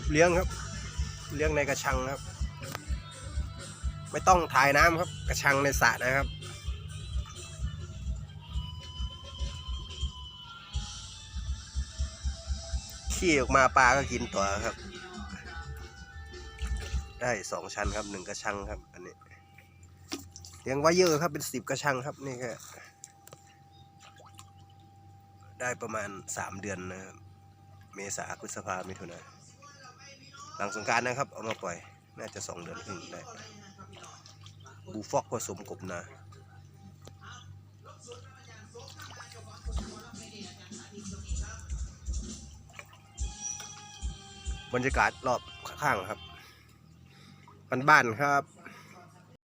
บเลี้ยงครับ เลี้ยงในกระชังครับ ไม่ต้องถ่ายน้ำครับ กระชังในสระนะครับขี้ออกมาปลาก็กินต่อครับ ได้สองชั้นครับหนึ่งกระชังครับ อันนี้เลี้ยงไว้เยอะครับเป็นสิบกระชังครับนี่ก็ได้ประมาณสามเดือนนะครับ เมษาพฤษภามิถุนา หลังสงกรารนะครับ เอามาปล่อย น่าจะสองเดือนครึ่งได้ บูฟอกผสมกบนาบรรยากาศรอบข้างครับบ้านๆครับ